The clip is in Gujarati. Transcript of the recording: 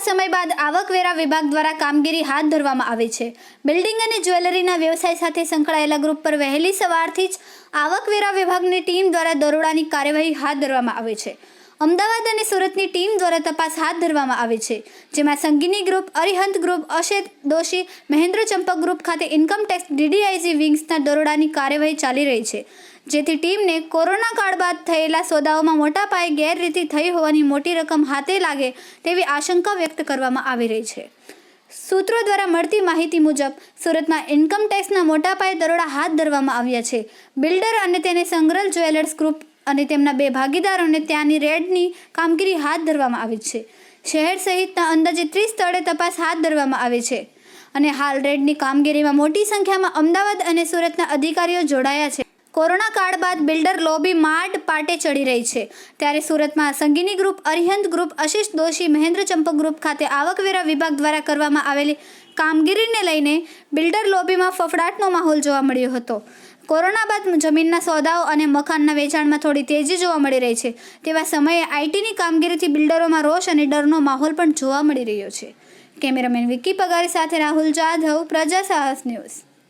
સમય બાદ આવકવેરા વિભાગ દ્વારા કામગીરી હાથ ધરવામાં આવે છે. બિલ્ડિંગ અને જ્વેલરીના વ્યવસાય સાથે સંકળાયેલા ગ્રુપ પર વહેલી સવારથી જ આવકવેરા વિભાગની ટીમ દ્વારા દરોડાની કાર્યવાહી હાથ ધરવામાં આવે છે. અમદાવાદ અને સુરતની ટીમ દ્વારા તપાસ હાથ ધરવામાં આવે છે, જેમાં Sangini group, Arihant group Ashish Doshi, Mahendra Champak group ખાતે ઇન્કમટેક્સ ડીડીઆઈજી વિંગ્સના દરોડાની કાર્યવાહી ચાલી રહી છે, જેથી ટીમને કોરોના કાળ બાદ થયેલા સોદાઓમાં મોટા પાયે ગેરરીતિ થઈ હોવાની મોટી રકમ હાથે લાગે તેવી આશંકા વ્યક્ત કરવામાં આવી રહી છે. સૂત્રો દ્વારા મળતી માહિતી મુજબ, સુરતમાં ઇન્કમ ટેક્સના મોટા પાયે દરોડા હાથ ધરવામાં આવ્યા છે. બિલ્ડર અને તેને સંગ્રલ જ્વેલર્સ ગ્રુપ અને તેમના બે ભાગીદારોને ત્યાંની રેડની કામગીરી હાથ ધરવામાં આવી છે. શહેર સહિતના અંદાજે ત્રીસ સ્થળે તપાસ હાથ ધરવામાં આવી છે. અને હાલ રેડની કામગીરીમાં મોટી સંખ્યામાં અમદાવાદ અને સુરતના અધિકારીઓ જોડાયા છે. કોરોના કાળ બાદ બિલ્ડર લોબી માંડ પાટે ચડી રહી છે. ત્યારે સુરતમાં Sangini group Arihant group Ashish Doshi, Mahendra Champak group ખાતે આવકવેરા વિભાગ દ્વારા કરવામાં આવેલી કામગીરીને લઈને બિલ્ડર લોબીમાં ફફડાટનો માહોલ જોવા મળ્યો હતો. કોરોના બાદ જમીનના સોદાઓ અને મકાનના વેચાણમાં થોડી તેજી જોવા મળી રહી છે. તેવા સમયે આઈટીની કામગીરીથી બિલ્ડરોમાં રોષ અને ડરનો માહોલ પણ જોવા મળી રહ્યો છે. કેમેરામેન વિકી પગારી સાથે રાહુલ જાધવ, પ્રજા સાહસ ન્યૂઝ.